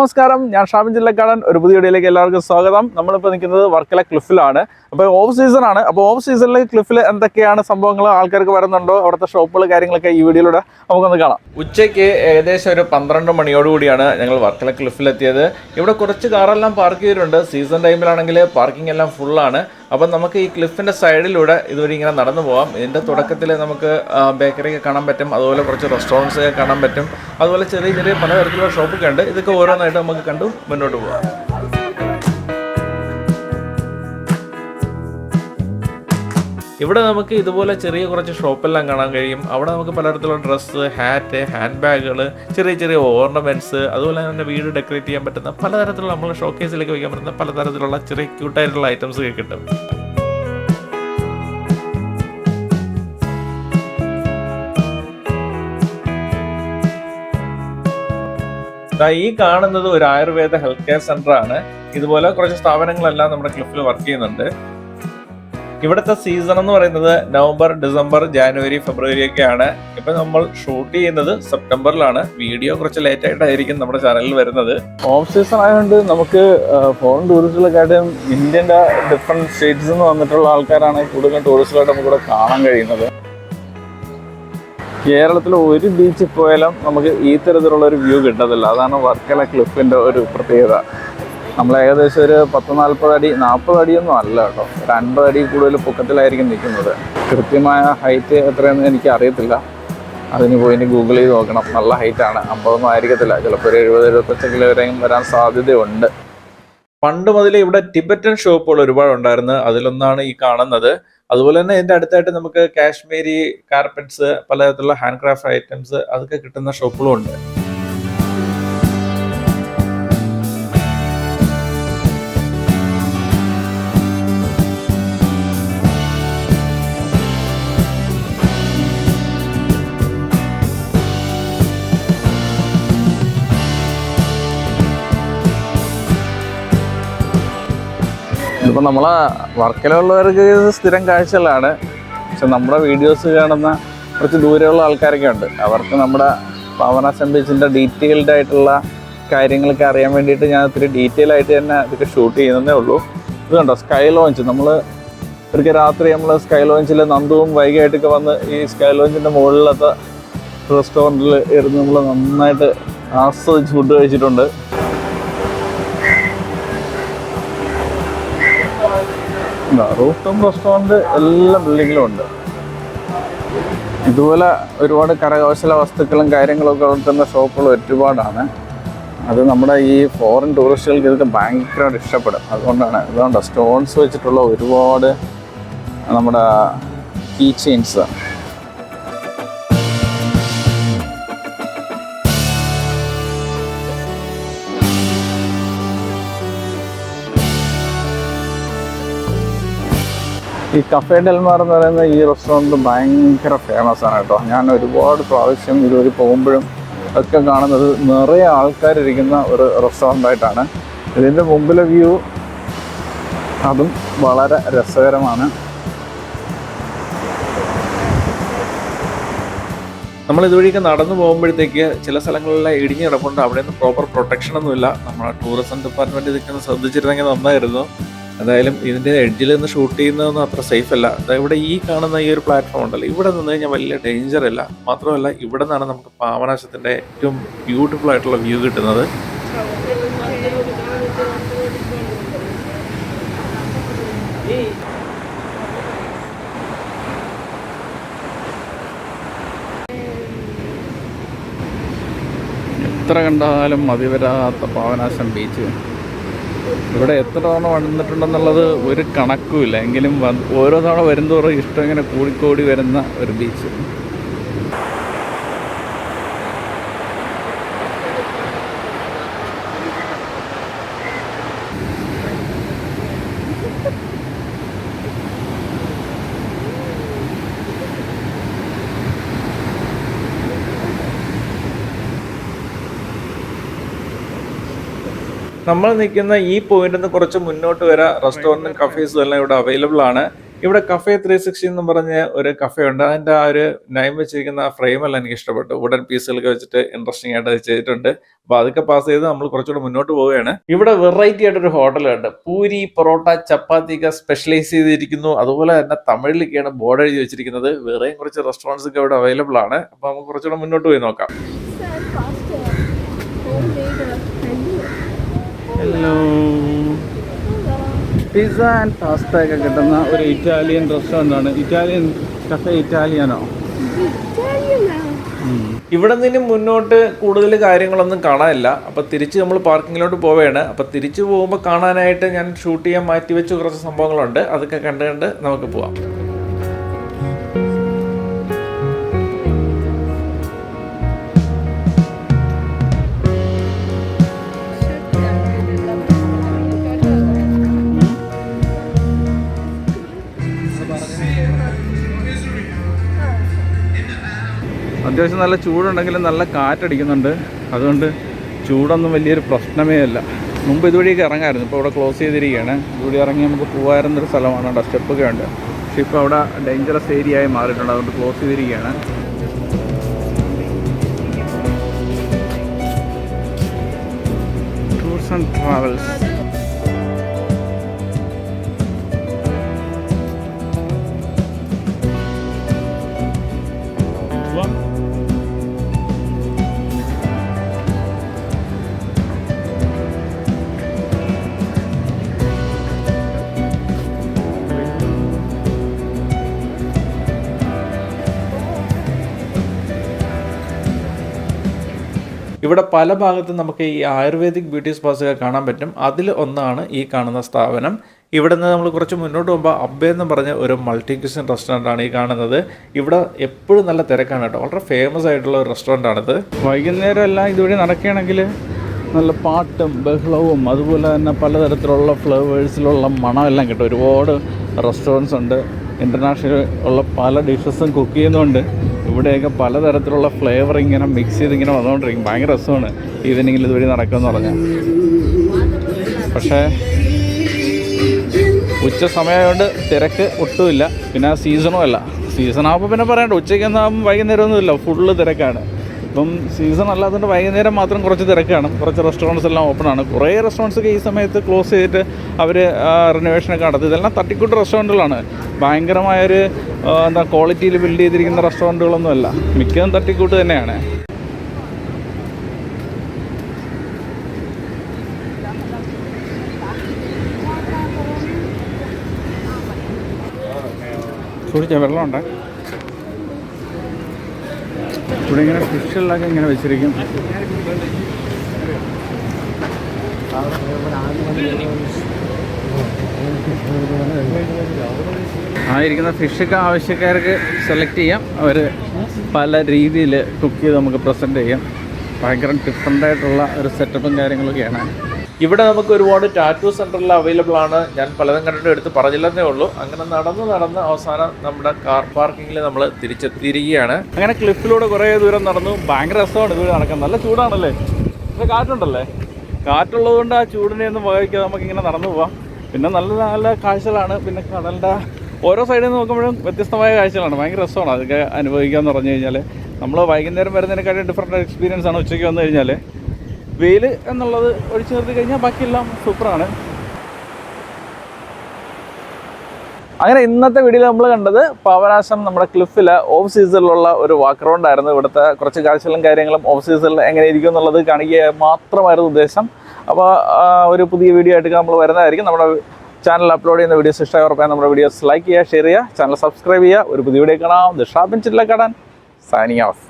നമസ്കാരം. ഞാൻ ഷാബിൻ ജില്ലക്കാടൻ. ഒരു പുതിയ വീഡിയോയിലേക്ക് എല്ലാവർക്കും സ്വാഗതം. നമ്മളിപ്പോൾ നിൽക്കുന്നത് വർക്കല ക്ലിഫിലാണ്. അപ്പോൾ ഓഫ് സീസൺ ആണ്. അപ്പോൾ ഓഫ് സീസണിൽ ക്ലിഫിൽ എന്തൊക്കെയാണ് സംഭവങ്ങൾ ആൾക്കാർക്ക് വരുന്നുണ്ടോ? അവിടുത്തെ ഷോപ്പുകൾ കാര്യങ്ങളൊക്കെ ഈ വീഡിയോയിലൂടെ നമുക്കൊന്ന് കാണാം. ഉച്ചയ്ക്ക് ഏകദേശം ഒരു പന്ത്രണ്ട് മണിയോടുകൂടിയാണ് ഞങ്ങൾ വർക്കല ക്ലിഫിലെത്തിയത്. ഇവിടെ കുറച്ച് കാറെല്ലാം പാർക്ക് ചെയ്തിട്ടുണ്ട്. സീസൺ ടൈമിലാണെങ്കിൽ പാർക്കിംഗ് എല്ലാം ഫുള്ളാണ് അപ്പം നമുക്ക് ഈ ക്ലിഫിന്റെ സൈഡിലൂടെ ഇതുവരെ ഇങ്ങനെ നടന്നു പോകാം ഇതിന്റെ തുടക്കത്തിൽ നമുക്ക് ബേക്കറിയൊക്കെ കാണാൻ പറ്റും. അതുപോലെ കുറച്ച് റെസ്റ്റോറന്റ്സൊക്കെ കാണാൻ പറ്റും. അതുപോലെ ചെറിയ ചെറിയ പലതരത്തിലുള്ള ഷോപ്പൊക്കെ ഉണ്ട്. ഇതൊക്കെ ഓരോന്നായിട്ട് നമുക്ക് കണ്ടു മുന്നോട്ട് പോകാം ഇവിടെ നമുക്ക് ഇതുപോലെ ചെറിയ കുറച്ച് ഷോപ്പെല്ലാം കാണാൻ കഴിയും. അവിടെ നമുക്ക് പലതരത്തിലുള്ള ഡ്രസ്സ് ഹാറ്റ് ഹാൻഡ് ബാഗുകൾ ചെറിയ ചെറിയ ഓർണമെന്റ്സ് അതുപോലെ തന്നെ വീട് ഡെക്കറേറ്റ് ചെയ്യാൻ പറ്റുന്ന പലതരത്തിലുള്ള നമ്മൾ ഷോക്കേസിലേക്ക് വയ്ക്കാൻ പറ്റുന്ന പലതരത്തിലുള്ള ചെറിയ ക്യൂട്ടായിട്ടുള്ള ഐറ്റംസ് കിട്ടും. ഈ കാണുന്നത് ഒരു ആയുർവേദ ഹെൽത്ത് കെയർ സെന്റർ ആണ്. ഇതുപോലെ കുറച്ച് സ്ഥാപനങ്ങളെല്ലാം നമ്മുടെ ക്ലിഫിൽ വർക്ക് ചെയ്യുന്നുണ്ട്. ഇവിടുത്തെ സീസൺ എന്ന് പറയുന്നത് നവംബർ ഡിസംബർ ജാനുവരി ഫെബ്രുവരി ഒക്കെയാണ്. ഇപ്പൊ നമ്മൾ ഷൂട്ട് ചെയ്യുന്നത് സെപ്റ്റംബറിലാണ്. വീഡിയോ കുറച്ച് ലേറ്റ് ആയിട്ടായിരിക്കും നമ്മുടെ ചാനലിൽ വരുന്നത്. ഓഫ് സീസൺ ആയതുകൊണ്ട് നമുക്ക് ഫോറിൻ ടൂറിസ്റ്റുകളെക്കാട്ടും ഇന്ത്യന്റെ ഡിഫറെന്റ് സ്റ്റേറ്റ്സിൽ നിന്ന് വന്നിട്ടുള്ള ആൾക്കാരാണ് കൂടുതലും ടൂറിസ്റ്റുകളായിട്ട് നമുക്കിവിടെ കാണാൻ കഴിയുന്നത്. കേരളത്തിൽ ഒരു ബീച്ചിൽ പോയാലും നമുക്ക് ഈ തരത്തിലുള്ള ഒരു വ്യൂ കിട്ടത്തില്ല. അതാണ് വർക്കല ക്ലിഫിന്റെ ഒരു പ്രത്യേകത. നമ്മൾ ഏകദേശം ഒരു പത്ത് നാൽപ്പത് അടി നാൽപ്പത് അടിയൊന്നും അല്ല കേട്ടോ. ഒരു അൻപത് അടി കൂടുതൽ പൊക്കത്തിലായിരിക്കും നിൽക്കുന്നത്. കൃത്യമായ ഹൈറ്റ് എത്രയെന്ന് എനിക്ക് അറിയത്തില്ല. അതിന് പോയി ഇനി ഗൂഗിൾ ചെയ്ത് നോക്കണം. നല്ല ഹൈറ്റാണ് അമ്പതൊന്നും ആയിരിക്കത്തില്ല. ചിലപ്പോൾ ഒരു എഴുപത് എഴുപത്തഞ്ച് കിലോ വരെയും വരാൻ സാധ്യതയുണ്ട്. പണ്ട് മുതലേ ഇവിടെ ടിബറ്റൻ ഷോപ്പുകൾ ഒരുപാട് ഉണ്ടായിരുന്നു. അതിലൊന്നാണ് ഈ കാണുന്നത്. അതുപോലെ തന്നെ ഇതിന്റെ അടുത്തായിട്ട് നമുക്ക് കാശ്മീരി കാർപ്പറ്റ്സ് പലതരത്തിലുള്ള ഹാൻഡ് ക്രാഫ്റ്റ് ഐറ്റംസ് അതൊക്കെ കിട്ടുന്ന ഷോപ്പുകളും ഉണ്ട്. ഇതിപ്പോൾ നമ്മളെ വർക്കലുള്ളവർക്ക് സ്ഥിരം കാഴ്ചകളാണ്. പക്ഷെ നമ്മുടെ വീഡിയോസ് കാണുന്ന കുറച്ച് ദൂരെയുള്ള ആൾക്കാരൊക്കെ ഉണ്ട്. അവർക്ക് നമ്മുടെ പവന അസംബ്ലീസിന്റെ ഡീറ്റെയിൽഡ് ആയിട്ടുള്ള കാര്യങ്ങളൊക്കെ അറിയാൻ വേണ്ടിയിട്ട് ഞാൻ ഒത്തിരി ഡീറ്റെയിൽ ആയിട്ട് തന്നെ ഇതൊക്കെ ഷൂട്ട് ചെയ്യുന്നതേ ഉള്ളൂ. ഇത് കണ്ടോ? സ്കൈ ലോഞ്ച് നമ്മൾ ഒരിക്കൽ രാത്രി നമ്മൾ സ്കൈ ലോഞ്ചിൽ നന്ദുവും വൈകിയായിട്ടൊക്കെ വന്ന് ഈ സ്കൈ ലോഞ്ചിന്റെ മുകളിലത്തെ റെസ്റ്റോറന്റിൽ ഇരുന്ന് നമ്മൾ നന്നായിട്ട് ആസ്വദിച്ച് ഫുഡ് കഴിച്ചിട്ടുണ്ട്. റൂഫ് ടോപ്പ് റെസ്റ്റോറന്റ് എല്ലാ ബിൽഡിങ്ങിലും ഉണ്ട്. ഇതുപോലെ ഒരുപാട് കരകൗശല വസ്തുക്കളും കാര്യങ്ങളൊക്കെ വിൽക്കുന്ന ഷോപ്പുകൾ ഒരുപാടാണ്. അത് നമ്മുടെ ഈ ഫോറിൻ ടൂറിസ്റ്റുകൾക്ക് ഇതൊക്കെ ഭയങ്കരമായിട്ട് ഇഷ്ടപ്പെടും. അതുകൊണ്ടാണ് അതുകൊണ്ട് സ്റ്റോൺസ് വെച്ചിട്ടുള്ള ഒരുപാട് നമ്മുടെ കീ ചെയിൻസ് ഈ കഫേ ഡെൽമാർ എന്ന് പറയുന്ന ഈ റെസ്റ്റോറന്റ് ഭയങ്കര ഫേമസ് ആണ് കേട്ടോ. ഞാൻ ഒരുപാട് പ്രാവശ്യം ഇതുവരെ പോകുമ്പോഴും ഒക്കെ കാണുന്നത് നിറയെ ആൾക്കാരിരിക്കുന്ന ഒരു റെസ്റ്റോറന്റ് ആയിട്ടാണ്. ഇതിന്റെ മുമ്പിലെ വ്യൂ അതും വളരെ രസകരമാണ്. നമ്മൾ ഇതുവഴിയൊക്കെ നടന്നു പോകുമ്പോഴത്തേക്ക് ചില സ്ഥലങ്ങളിലെ ഇടിഞ്ഞ് കിടപ്പുണ്ട്. അവിടെയൊന്നും പ്രോപ്പർ പ്രൊട്ടക്ഷൻ ഒന്നുമില്ല. നമ്മുടെ ടൂറിസം ഡിപ്പാർട്ട്മെന്റ് ഇതൊക്കെ ഒന്ന് ശ്രദ്ധിച്ചിരുന്നെങ്കിൽ നന്നായിരുന്നു. എന്തായാലും ഇതിന്റെ എഡ്ജിൽ നിന്ന് ഷൂട്ട് ചെയ്യുന്നതൊന്നും അത്ര സേഫ് അല്ല. ഇവിടെ ഈ കാണുന്ന ഈ ഒരു പ്ലാറ്റ്ഫോം ഉണ്ടല്ലോ. ഇവിടെ നിന്ന് കഴിഞ്ഞാൽ വലിയ ഡേഞ്ചർ അല്ല. മാത്രമല്ല ഇവിടെ നിന്നാണ് നമുക്ക് പാവനാശത്തിന്റെ ഏറ്റവും ബ്യൂട്ടിഫുൾ ആയിട്ടുള്ള വ്യൂ കിട്ടുന്നത്. എത്ര കണ്ടാലും മതിവരാത്ത പാവനാശം ബീച്ച് ഇവിടെ എത്ര തവണ വന്നിട്ടുണ്ടെന്നുള്ളത് ഒരു കണക്കുമില്ല. എങ്കിലും ഓരോ തവണ വരുന്തോറും ഇഷ്ടം ഇങ്ങനെ കൂടിക്കൂടി വരുന്ന ഒരു ബീച്ച് നമ്മൾ നിൽക്കുന്ന ഈ പോയിന്റിൽ നിന്ന് കുറച്ച് മുന്നോട്ട് വരെ. റെസ്റ്റോറന്റും കഫേസും എല്ലാം ഇവിടെ അവൈലബിൾ ആണ്. ഇവിടെ കഫേ ത്രീ സിക്സ്റ്റി എന്ന് പറഞ്ഞ ഒരു കഫേ ഉണ്ട്. അതിന്റെ ആ ഒരു നയം വെച്ചിരിക്കുന്ന ആ എല്ലാം എനിക്ക് ഇഷ്ടപ്പെട്ടു. വുഡൻ പീസുകളൊക്കെ വെച്ചിട്ട് ഇൻട്രസ്റ്റിംഗ് ആയിട്ട് അത് ചെയ്തിട്ടുണ്ട്. അപ്പൊ അതൊക്കെ പാസ് ചെയ്ത് നമ്മൾ കുറച്ചുകൂടെ മുന്നോട്ട് പോവുകയാണ്. ഇവിടെ വെറൈറ്റി ആയിട്ട് ഒരു ഹോട്ടലുണ്ട് പൂരി പൊറോട്ട ചപ്പാത്തി ഒക്കെ സ്പെഷ്യലൈസ് ചെയ്തിരിക്കുന്നു. അതുപോലെ തന്നെ തമിഴിലൊക്കെയാണ് ബോർഡ് എഴുതി വെച്ചിരിക്കുന്നത്. വേറെയും കുറച്ച് റെസ്റ്റോറന്റ്സ് ഒക്കെ ഇവിടെ അവൈലബിൾ ആണ്. അപ്പൊ നമുക്ക് കുറച്ചുകൂടെ മുന്നോട്ട് പോയി നോക്കാം. ഹലോ പിസ്സ ആൻഡ് പാസ്ത ഒക്കെ കിട്ടുന്ന ഒരു ഇറ്റാലിയൻ റെസ്റ്റോറന്റ് ആണ്. ഇറ്റാലിയൻ കഫേ ഇറ്റാലിയനോ ഇവിടെ നിന്നും മുന്നോട്ട് കൂടുതൽ കാര്യങ്ങളൊന്നും കാണാനില്ല. അപ്പൊ തിരിച്ച് നമ്മൾ പാർക്കിങ്ങിലോട്ട് പോവുകയാണ്. അപ്പൊ തിരിച്ചു പോകുമ്പോൾ കാണാനായിട്ട് ഞാൻ ഷൂട്ട് ചെയ്യാൻ മാറ്റി വെച്ച കുറച്ച് സംഭവങ്ങളുണ്ട്. അതൊക്കെ കണ്ട് കണ്ട് നമുക്ക് പോവാം. അത്യാവശ്യം നല്ല ചൂടുണ്ടെങ്കിലും നല്ല കാറ്റടിക്കുന്നുണ്ട്. അതുകൊണ്ട് ചൂടൊന്നും വലിയൊരു പ്രശ്നമേ അല്ല. മുമ്പ് ഇതുവഴിയൊക്കെ ഇറങ്ങായിരുന്നു. ഇപ്പോൾ ഇവിടെ ക്ലോസ് ചെയ്തിരിക്കുകയാണ്. ഇതുവഴി ഇറങ്ങി നമുക്ക് പോകാറുന്നൊരു സ്ഥലമാണ്. അവിടെ സ്റ്റെപ്പൊക്കെ ഉണ്ട്. പക്ഷേ ഇപ്പോൾ അവിടെ ഡേഞ്ചറസ് ഏരിയ ആയി മാറിയിട്ടുണ്ട്. അതുകൊണ്ട് ക്ലോസ് ചെയ്തിരിക്കുകയാണ്. ആൻഡ് ട്രാവൽസ് ഇവിടെ പല ഭാഗത്തും നമുക്ക് ഈ ആയുർവേദിക് ബ്യൂട്ടി സ്പാസുകൾ കാണാൻ പറ്റും. അതിൽ ഒന്നാണ് ഈ കാണുന്ന സ്ഥാപനം. ഇവിടെ നിന്ന് നമ്മൾ കുറച്ച് മുന്നോട്ട് പോകുമ്പോൾ അബ്ബെ എന്ന് പറഞ്ഞ ഒരു മൾട്ടി ക്യൂസിൻ ആണ് ഈ കാണുന്നത്. ഇവിടെ എപ്പോഴും നല്ല തിരക്കാണ് കേട്ടോ. വളരെ ഫേമസ് ആയിട്ടുള്ള ഒരു റെസ്റ്റോറന്റ് ആണിത് വൈകുന്നേരം എല്ലാം ഇതുവഴി നടക്കുകയാണെങ്കിൽ നല്ല പാട്ടും ബഹളവും അതുപോലെ തന്നെ പലതരത്തിലുള്ള ഫ്ലേവേഴ്സിലുള്ള മണമെല്ലാം കിട്ടും. ഒരുപാട് റെസ്റ്റോറന്റ്സ് ഉണ്ട്. ഇന്റർനാഷണൽ ഉള്ള പല ഡിഷസും കുക്ക് ചെയ്യുന്നുണ്ട് ഇവിടെയൊക്കെ പലതരത്തിലുള്ള ഫ്ലേവർ ഇങ്ങനെ മിക്സ് ചെയ്ത് ഇങ്ങനെ വന്നുകൊണ്ടിരിക്കും ഭയങ്കര രസമാണ് ഈവനിങ്ങിൽ ഇതുവഴി നടക്കുമെന്ന് പറഞ്ഞാൽ പക്ഷേ ഉച്ച സമയമായതുകൊണ്ട് തിരക്ക് ഒട്ടുമില്ല. പിന്നെ സീസണും അല്ല. സീസൺ ആകുമ്പോൾ പിന്നെ പറയണ്ട. ഉച്ചയ്ക്ക് എന്നാകുമ്പോൾ വൈകുന്നേരം ഒന്നുമില്ല ഫുള്ള് തിരക്കാണ്. ഇപ്പം സീസൺ അല്ലാത്തതുകൊണ്ട് വൈകുന്നേരം മാത്രം കുറച്ച് തിരക്കാണ്. കുറച്ച് റെസ്റ്റോറന്റ്സ് എല്ലാം ഓപ്പൺ ആണ്. കുറേ റെസ്റ്റോറന്റ്സ് ഒക്കെ ഈ സമയത്ത് ക്ലോസ് ചെയ്തിട്ട് അവർ റിനോവേഷനൊക്കെ നടത്തി. ഇതെല്ലാം തട്ടിക്കൂട്ട് റെസ്റ്റോറന്റുകളാണ് ഭയങ്കരമായൊരു എന്താ ക്വാളിറ്റിയിൽ ബിൽഡ് ചെയ്തിരിക്കുന്ന റെസ്റ്റോറന്റുകളൊന്നും അല്ല മിക്കതും തട്ടിക്കൂട്ട് തന്നെയാണ്. ചോദിച്ചാൽ വെള്ളമുണ്ട്? ഇവിടെ ഇങ്ങനെ ഫിഷുകളൊക്കെ ഇങ്ങനെ വെച്ചിരിക്കും. ആയിരിക്കുന്ന ഫിഷൊക്കെ ആവശ്യക്കാർക്ക് സെലക്ട് ചെയ്യാം. അവർ പല രീതിയിൽ കുക്ക് ചെയ്ത് നമുക്ക് പ്രസന്റ് ചെയ്യാം. ഭയങ്കര ഡിഫറെന്റ് ആയിട്ടുള്ള ഒരു സെറ്റപ്പും കാര്യങ്ങളൊക്കെയാണ്. ഇവിടെ നമുക്ക് ഒരുപാട് ടാറ്റു സെന്ററിൽ അവൈലബിൾ ആണ്. ഞാൻ പലതും കണ്ടിട്ട് എടുത്ത് പറഞ്ഞില്ലെന്നേ ഉള്ളൂ. അങ്ങനെ നടന്ന് നടന്ന് അവസാനം നമ്മുടെ കാർ പാർക്കിങ്ങിൽ നമ്മൾ തിരിച്ചെത്തിയിരിക്കുകയാണ്. അങ്ങനെ ക്ലിഫിലൂടെ കുറേ ദൂരം നടന്നു. ഭയങ്കര രസമാണ് ഇതുവരെ നടക്കാൻ. നല്ല ചൂടാണല്ലേ? നല്ല കാറ്റുണ്ടല്ലേ? കാറ്റുള്ളത് കൊണ്ട് ആ ചൂടിനെ ഒന്നും നമുക്ക് ഇങ്ങനെ നടന്നു പോവാം. പിന്നെ നല്ല നല്ല കാഴ്ചകളാണ്. പിന്നെ കടലിന്റെ ഓരോ സൈഡിൽ നിന്ന് നോക്കുമ്പോഴും വ്യത്യസ്തമായ കാഴ്ചകളാണ്. ഭയങ്കര രസമാണ് അതൊക്കെ അനുഭവിക്കുക എന്ന് പറഞ്ഞു കഴിഞ്ഞാൽ നമ്മൾ വൈകുന്നേരം വരുന്നതിനെക്കാട്ടും ഡിഫറെന്റ് എക്സ്പീരിയൻസ് ആണ് ഉച്ചയ്ക്ക് വന്നു കഴിഞ്ഞാൽ വെയിൽ എന്നുള്ളത് ഒഴിച്ചു നിർത്തി കഴിഞ്ഞാൽ ബാക്കിയെല്ലാം സൂപ്പറാണ്. അങ്ങനെ ഇന്നത്തെ വീഡിയോയിൽ നമ്മൾ കണ്ടത് പാവനാശം നമ്മുടെ ക്ലിഫിൽ ഓഫ് സീസണിലുള്ള ഒരു വാക്ക് റൗണ്ട് ആയിരുന്നു. ഇവിടുത്തെ കുറച്ച് കാഴ്ചകളും കാര്യങ്ങളും ഓഫ് സീസണിൽ എങ്ങനെ ഇരിക്കും എന്നുള്ളത് കാണിക്കുക മാത്രമായിരുന്നു ഉദ്ദേശം. അപ്പോൾ ഒരു പുതിയ വീഡിയോ ആയിട്ട് നമ്മൾ വരുന്നതായിരിക്കും. നമ്മുടെ ചാനൽ അപ്ലോഡ് ചെയ്യുന്ന വീഡിയോസ് ഇഷ്ടമായി ഉറപ്പായി നമ്മുടെ വീഡിയോസ് ലൈക്ക് ചെയ്യുക ഷെയർ ചെയ്യുക ചാനൽ സബ്സ്ക്രൈബ് ചെയ്യുക. ഒരു പുതിയ വീഡിയോ കാണാം. ദിഷാബിൻ ഷാപ്പിൻ ചില്ല കാണാൻ സൈനിങ് ഓഫ്